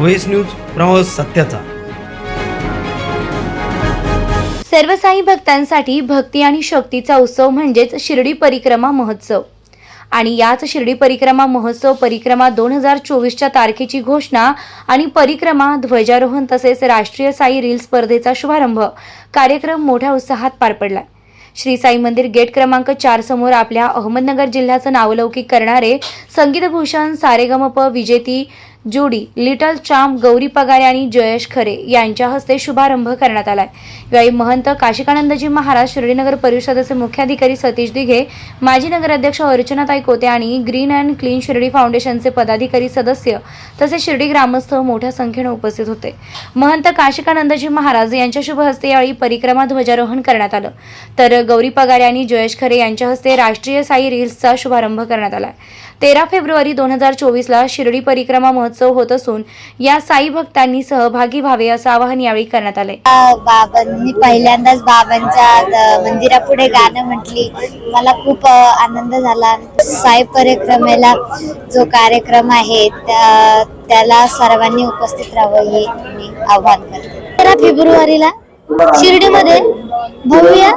व्हेस news प्रवास सत्याचा. सर्व साई भक्तांसाठी भक्ती आणि शक्तीचा उत्सव म्हणजेच शिर्डी परिक्रमा महोत्सव. आणि याच शिर्डी परिक्रमा महोत्सव परिक्रमा दोन हजार चोवीसच्या तारखेची घोषणा आणि परिक्रमा ध्वजारोहण तसेच राष्ट्रीय साई रील स्पर्धेचा शुभारंभ कार्यक्रम मोठ्या उत्साहात पार पडला. श्री साई मंदिर गेट क्रमांक चार समोर आपल्या अहमदनगर जिल्ह्याचं नावलौकिक करणारे संगीतभूषण सारेगमप विजेती जोडी लिटल चाम गौरी पगारे आणि जयेश खरे यांच्या हस्ते शुभारंभ करण्यात आलाय. यावेळी महंत काशिकानंदजी महाराज शिर्डीनगर परिषदेचे मुख्याधिकारी सतीश दिघे माजी नगराध्यक्ष अर्चनाताई कोते आणि ग्रीन अँड क्लीन शिर्डी फाउंडेशनचे पदाधिकारी सदस्य तसेच शिर्डी ग्रामस्थ मोठ्या संख्येने उपस्थित होते. महंत काशिकानंदजी महाराज यांच्या शुभ हस्ते यावेळी परिक्रमा ध्वजारोहण करण्यात आलं. तर गौरी पगारे आणि जयेश खरे यांच्या हस्ते राष्ट्रीय साई रील्सचा शुभारंभ करण्यात आला तेरा फेब्रुवारी दोन हजार चोवीसला शिर्डी परिक्रमा महोत्सव होत असून या साई भक्तांनी सहभागी व्हावे असं आवाहन यावेळी करण्यात आले बाबांनी पहिल्यांदाच बाबांच्या मंदिरापुढे गाणं म्हटली. मला खूप आनंद झाला. साई परिक्रमेला जो कार्यक्रम आहे त्या- त्याला सर्वांनी उपस्थित राहावं हे मी आव्हान करते. तेरा फेब्रुवारीला शिर्डीमध्ये भव्य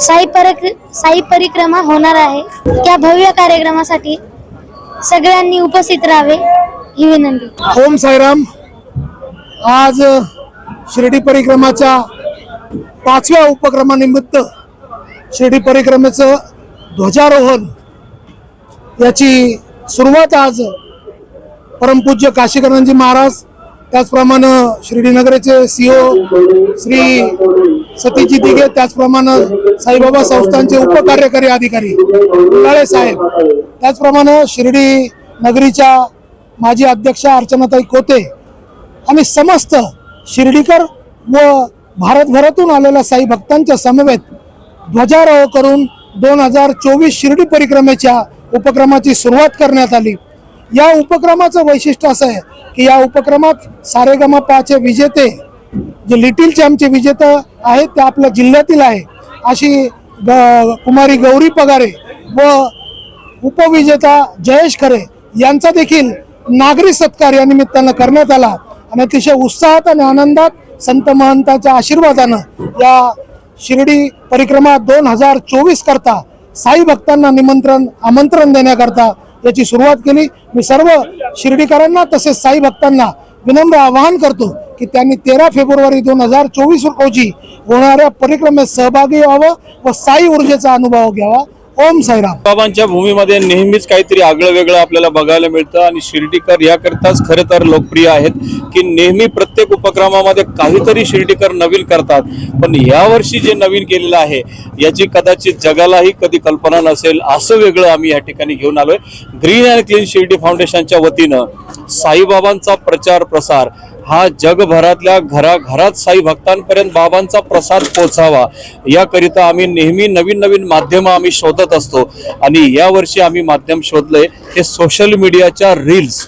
साई परिक्र साई परिक्रमा होणार आहे. त्या भव्य कार्यक्रमासाठी सगळ्यांनी उपस्थित राहावे. ही विनंती. ओम साईराम. आज शिर्डी परिक्रमाच्या पाचव्या उपक्रमानिमित्त शिर्डी परिक्रमेचं ध्वजारोहण याची सुरुवात आज परमपूज्य काशीकरांजी महाराज त्याचप्रमाणे शिर्डी सीओ श्री सतीजी दिघे त्याचप्रमाणे साईबाबा संस्थांचे उपकार्यकारी अधिकारी उल्हाळे साहेब. त्याचप्रमाणे शिर्डी नगरीच्या माजी अध्यक्षा अर्चनाताई कोते आणि समस्त शिर्डीकर व भारतभरातून आलेल्या साई भक्तांच्या समवेत ध्वजारोह करून दोन हजार चोवीस शिर्डी परिक्रमेच्या उपक्रमाची सुरुवात करण्यात आली. या उपक्रमाचं वैशिष्ट्य असं आहे की या उपक्रमात सारेगमापाचे विजेते जे लिटिल चॅम्पचे विजेता आहेत ते आपल्या जिल्ह्यातील आहे. अशी कुमारी गौरी पगारे व उपविजेता जयेश खरे यांचा देखील नागरी सत्कार या निमित्तानं करण्यात आला. आणि अतिशय उत्साहात आणि आनंदात संत महंताच्या आशीर्वादानं या शिर्डी परिक्रमा दोन हजार चोवीस करता साई भक्तांना निमंत्रण आमंत्रण देण्याकरता याची सुरुवात केली. मी सर्व शिर्डीकरांना तसेच साई भक्तांना विनम्र आवाहन करतो की त्यांनी तेरा फेब्रुवारी दोन हजार चोवीस रोजी होणाऱ्या परिक्रमेत सहभागी व्हावं व साई ऊर्जेचा अनुभव घ्यावा. ओम साईराम. बाबांच्या भूमीमध्ये नेहमीच काहीतरी आगळं वेगळं आपल्याला बघायला मिळतं आणि शिर्डीकर याकरताच खरं तर लोकप्रिय आहेत की नेहमी प्रत्येक उपक्रमामध्ये काहीतरी शिर्डीकर नवीन करतात. पण यावर्षी जे नवीन केलेलं आहे याची कदाचित जगालाही कधी कल्पना नसेल असं वेगळं आम्ही या ठिकाणी घेऊन आलोय. ग्रीन अँड क्लीन शिर्डी फाउंडेशनच्या वतीनं साईबाबांचा प्रचार प्रसार हा जगभरातल्या घराघरात साई भक्तांपर्यंत बाबांचा प्रसाद पोचावा याकरिता आम्ही नेहमी नवीन नवीन माध्यमं आम्ही शोधत असतो. आणि यावर्षी आम्ही माध्यम शोधलंय हे सोशल मीडियाच्या रील्स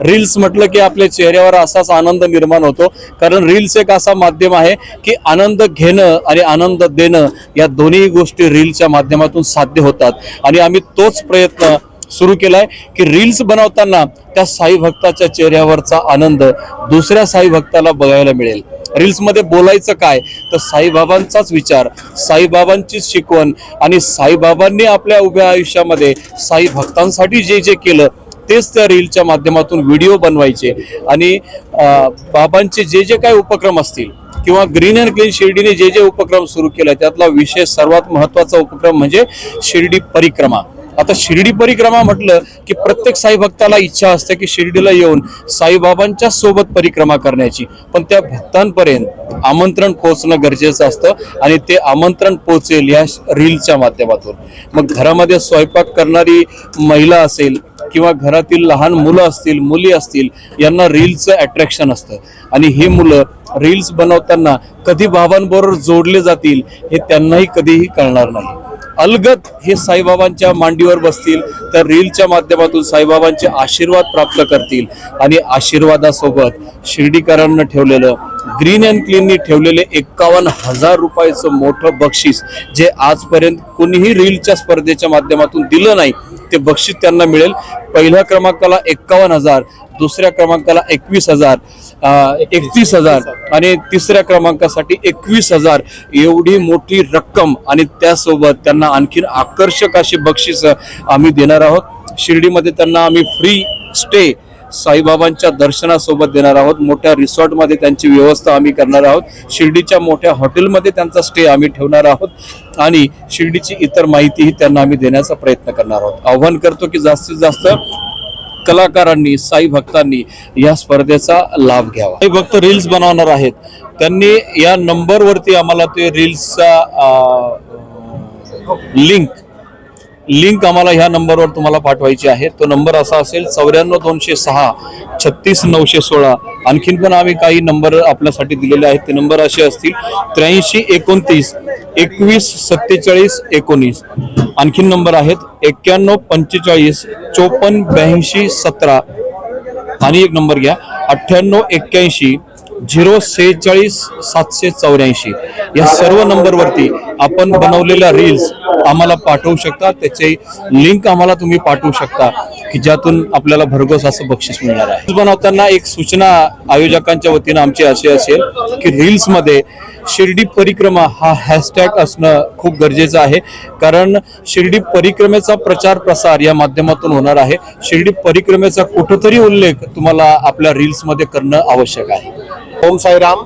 रील्स म्हटलं की आपल्या चेहऱ्यावर असाच आनंद निर्माण होतो. कारण रील्स एक असा माध्यम आहे की आनंद घेणं आणि आनंद देणं या दोन्ही गोष्टी रीलच्या माध्यमातून साध्य होतात. आणि आम्ही तोच प्रयत्न सुरू केलाय की रील्स बनवताना त्या साई भक्ताच्या चेहऱ्यावरचा आनंद दुसऱ्या साई भक्ताला बघायला मिळेल. रील्समध्ये बोलायचं काय? तर साईबाबांचाच विचार साईबाबांचीच शिकवण आणि साईबाबांनी आपल्या उभ्या आयुष्यामध्ये साई भक्तांसाठी जे जे केलं तेच त्या रीलच्या माध्यमातून व्हिडिओ बनवायचे. आणि बाबांचे जे जे काय उपक्रम असतील किंवा ग्रीन अँड क्लीन शिर्डीने जे जे उपक्रम सुरू केले त्यातला विशेष सर्वात महत्त्वाचा उपक्रम म्हणजे शिर्डी परिक्रमा. आता शिर्डी परिक्रमा म्हटलं की प्रत्येक साई भक्ताला इच्छा असते की शिर्डीला येऊन साईबाबांच्या सोबत परिक्रमा करण्याची. पण त्या भक्तांपर्यंत आमंत्रण पोहोचणं गरजेचं असतं आणि ते आमंत्रण पोहोचेल या रीलच्या माध्यमातून. मग घरामध्ये स्वयंपाक करणारी महिला असेल किंवा घरातील लहान मुलं असतील मुली असतील यांना रील्सचं अट्रॅक्शन असतं. आणि हे मुलं रील्स बनवताना कधी बाबांबरोबर जोडले जातील हे त्यांनाही कधीही कळणार नाही. अलगत हे साईबाबांच्या मांडीवर बसतील तर रीलच्या माध्यमातून साईबाबांचे आशीर्वाद प्राप्त करतील. आणि आशीर्वादासोबत शिर्डीकरांना ठेवलेलं ग्रीन अँड क्लीननी ठेवलेले एक्कावन्न हजार रुपयाचं मोठं बक्षीस जे आजपर्यंत कोणीही रीलच्या स्पर्धेच्या माध्यमातून दिलं नाही ते बक्षीस त्यांना मिळेल. पहिल्या क्रमांकाला एक्कावन्न हजार दुसऱ्या क्रमांकाला एकवीस हजार एकतीस हजार आणि तिसऱ्या क्रमांकासाठी एकवीस हजार. एवढी मोठी रक्कम आणि त्यासोबत त्यांना आणखीन आकर्षक अशी बक्षीस आम्ही देणार आहोत. शिर्डीमध्ये त्यांना आम्ही फ्री स्टे साईबाबांच्या दर्शनासोबत देणार आहोत. मोठ्या रिसॉर्टमध्ये त्यांची व्यवस्था आम्ही करणार आहोत. शिर्डीच्या मोठ्या हॉटेलमध्ये त्यांचा स्टे आम्ही ठेवणार आहोत. आणि शिर्डीची इतर माहितीही त्यांना आम्ही देण्याचा प्रयत्न करणार आहोत. आव्हान करतो की जास्तीत जास्त कलाकारांनी साई भक्तांनी या स्पर्धेचा लाभ घ्यावा. हे भक्त रील्स बनवणार आहेत. त्यांनी या नंबरवरती आम्हाला ते रील्सचा लिंक लिंक आम्हाला ह्या नंबरवर तुम्हाला पाठवायची आहे. तो नंबर असा असेल चौऱ्याण्णव दोनशे सहा छत्तीस नऊशे सोळा. आणखीन पण आम्ही काही नंबर आपल्यासाठी दिलेले आहेत. ते नंबर असे असतील त्र्याऐंशी एकोणतीस एकवीस सत्तेचाळीस एकोणीस. आणखीन नंबर आहेत एक्क्याण्णव पंचेचाळीस चोपन्न ब्याऐंशी सतरा. आणि एक नंबर घ्या अठ्ठ्याण्णव एक्क्याऐंशी झिरो सेहेचाळीस सातशे चौऱ्याऐंशी. या सर्व नंबरवरती आपण बनवलेल्या रील्स आम्हाला पाठवू शकता. त्याचे लिंक आम्हाला तुम्ही पाठवू शकता की ज्यातून आपल्याला भरघोस असं बक्षीस मिळणार आहे. बनवताना एक सूचना आयोजकांच्या वतीनं आमची अशी असेल की रील्समध्ये शिर्डी परिक्रमा हा हॅशटॅग असणं खूप गरजेचं आहे. कारण शिर्डी परिक्रमेचा प्रचार प्रसार या माध्यमातून होणार आहे. शिर्डी परिक्रमेचा कुठंतरी उल्लेख तुम्हाला आपल्या रील्समध्ये करणं आवश्यक आहे. ओम साईराम.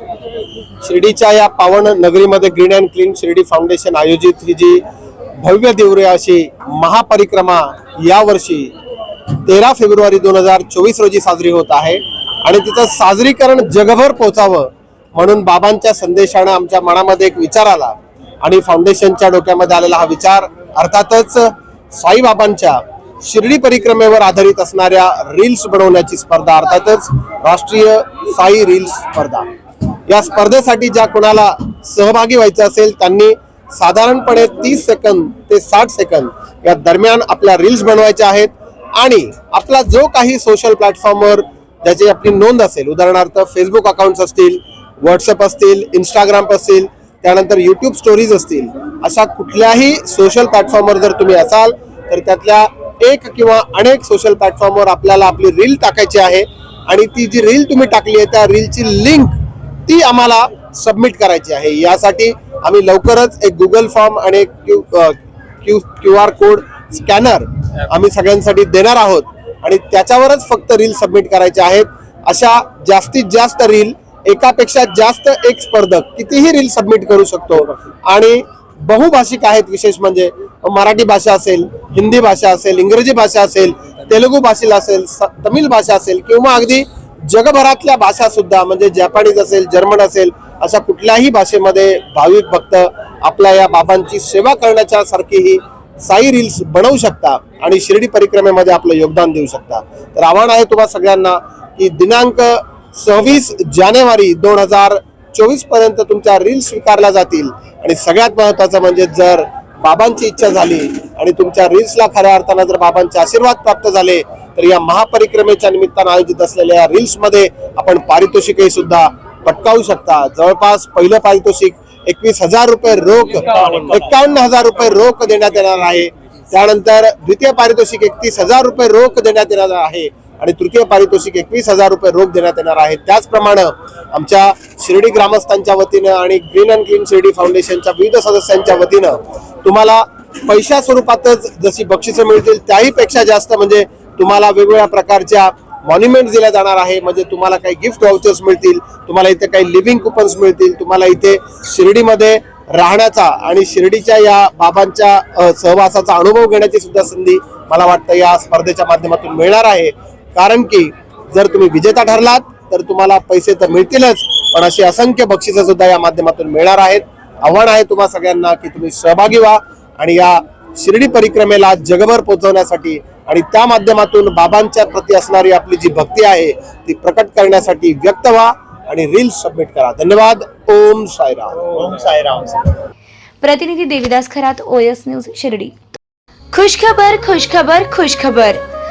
शिर्डीच्या या पावन नगरीमध्ये green and clean Shirdi foundation आयोजित ही जी भव्य दिव्य अशी महापरिक्रमा यावर्षी तेरा फेब्रुवारी दोन हजार चोवीस रोजी साजरी होत आहे. आणि तिचं साजरीकरण जगभर पोचावं म्हणून बाबांच्या संदेशानं आमच्या मनामध्ये एक विचार आला. आणि फाउंडेशनच्या डोक्यामध्ये आलेला हा विचार अर्थातच साईबाबांच्या शिर्डी परिक्रमेवर आधारित असणाऱ्या रील्स बनवण्याची स्पर्धा अर्थातच राष्ट्रीय साई रील्स स्पर्धा. या स्पर्धेसाठी ज्या कोणाला सहभागी व्हायचं असेल त्यांनी साधारणपणे तीस सेकंद ते साठ सेकंद या दरम्यान आपल्या रील्स बनवायच्या आहेत. आणि आपला जो काही सोशल प्लॅटफॉर्मवर ज्याची आपली नोंद असेल उदाहरणार्थ फेसबुक अकाउंट्स असतील व्हॉट्सअप असतील इंस्टाग्राम असतील त्यानंतर यूट्यूब स्टोरीज असतील अशा कुठल्याही सोशल प्लॅटफॉर्मवर जर तुम्ही असाल तर त्यातल्या एक किंवा अनेक सोशल प्लॅटफॉर्मवर आपल्याला आपली रील टाकायची आहे. आणि ती जी रील तुम्ही टाकली आहे त्या रीलची लिंक ती आम्हाला सबमिट करायची आहे. यासाठी आम्ही लवकरच एक गुगल फॉर्म आणि एक Q Q Q R code scanner आम्ही सगळ्यांसाठी देणार आहोत. आणि त्याच्यावरच फक्त रील सबमिट करायचे आहेत. अशा जास्तीत जास्त रील एकापेक्षा जास्त एक स्पर्धक कितीही रील सबमिट करू शकतो. आणि बहुभाषिक आहेत विशेष म्हणजे मराठी भाषा असेल हिंदी भाषा असेल इंग्रजी भाषा असेल तेलुगू भाषेला असेल स- तमिळ भाषा असेल किंवा अगदी जगभरातल्या भाषा सुद्धा म्हणजे जपानीज असेल जर्मन असेल अशा कुठल्याही भाषेमध्ये भाविक भक्त आपल्या या बाबांची सेवा करण्याच्या सारखी ही साई रील्स बनवू शकता आणि शिर्डी परिक्रमेमध्ये आपलं योगदान देऊ शकता. तर आव्हान आहे तुम्हा सगळ्यांना की दिनांक सव्वीस जानेवारी दोन हजार चोवीसपर्यंत तुमच्या रील्स स्वीकारल्या जातील. आणि सगळ्यात महत्वाचं म्हणजे जर बाबांची इच्छा झाली आणि तुमच्या रील्सला खऱ्या अर्थानं जर बाबांचे आशीर्वाद प्राप्त झाले तर या महापरिक्रमेच्या निमित्तानं आयोजित असलेल्या रील्समध्ये मध्ये आपण पारितोषिकही सुद्धा पटकावू शकता. जवळपास पहिलं पारितोषिक एकवीस हजार रुपये रोख एक्कावन्न हजार रुपये रोख देण्यात येणार आहे. त्यानंतर द्वितीय पारितोषिक एकतीस हजार रुपये रोख देण्यात येणार आहे आणि तृतीय पारितोषिक एकवीस हजार रुपये रोख देण्यात येणार आहे. त्याचप्रमाणे आमच्या शिर्डी ग्रामस्थांच्या वतीनं आणि ग्रीन अँड ग्रीन शिर्डी फाउंडेशनच्या विविध सदस्यांच्या वतीनं तुम्हाला पैशा स्वरूपातच जशी बक्षिसं मिळतील त्याही पेक्षा जास्त म्हणजे तुम्हाला वेगवेगळ्या प्रकारच्या मॉन्युमेंट दिल्या जाणार आहे. म्हणजे तुम्हाला काही गिफ्ट वाउचर्स मिळतील तुम्हाला इथे काही लिव्हिंग कुपन्स मिळतील तुम्हाला इथे शिर्डीमध्ये राहण्याचा आणि शिर्डीच्या या बाबांच्या सहवासाचा अनुभव घेण्याची सुद्धा संधी मला वाटतं या स्पर्धेच्या माध्यमातून मिळणार आहे. कारण की जर तुम्ही विजेता ठरलात तर तुम्हाला पैसे तर मिळतीलच पण अशी असंख्य बक्षिसं सुद्धा या माध्यमातून मिळणार आहेत. आव्हान आहे तुम्हा सगळ्यांना की तुम्ही सहभागी व्हा आणि या शिर्डी परिक्रमेला जगभर पोहोचवण्यासाठी आणि त्या माध्यमातून बाबांच्या प्रती असणारी आपली जी भक्ती आहे ती प्रकट करण्यासाठी व्यक्त व्हा आणि रील्स सबमिट करा. धन्यवाद. ओम साईराम. ओम साईराम. प्रतिनिधी देविदास खरात ओएस न्यूज शिर्डी. खुशखबर खुशखबर खुशखबर.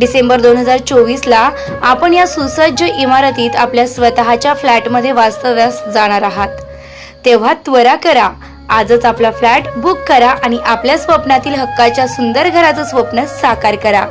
डिसेंबर दोन हजार चोवीसला आपण या सुसज्ज इमारतीत आपल्या स्वतःच्या फ्लॅटमध्ये वास्तव्यास जाणार आहात. तेव्हा त्वरा करा. आजच आपला फ्लॅट बुक करा आणि आपल्या स्वप्नातील हक्काच्या सुंदर घराचं स्वप्न साकार करा.